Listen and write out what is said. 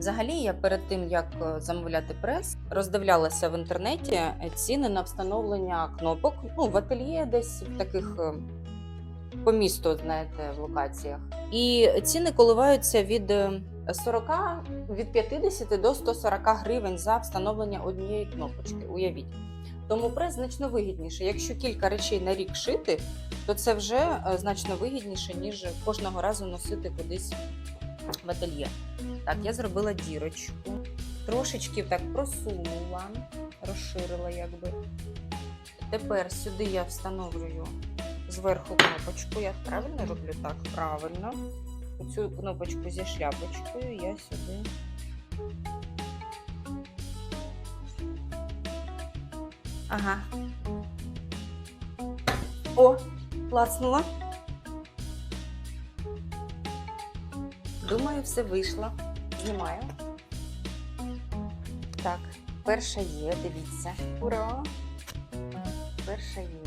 Взагалі, я перед тим як е, замовляти прес, роздивлялася в інтернеті е, ціни на встановлення кнопок. Ну, в ательє десь в таких е, по місту, знаєте, в локаціях. І ціни коливаються від е, 40, від 50 до 140 гривень за встановлення однієї кнопочки. Уявіть. Тому прес значно вигідніше. Якщо кілька речей на рік шити, то це вже значно вигідніше, ніж кожного разу носити кудись в ательє. Так, я зробила дірочку. Трошечки так просунула, розширила якби. Тепер сюди я встановлюю зверху кнопочку. Я правильно роблю так? Правильно. Цю кнопочку зі шляпочкою я сюди. Ага. О, клацнула. Думаю, все вийшло. Знімаю. Так, перша є, дивіться. Ура! Перша є.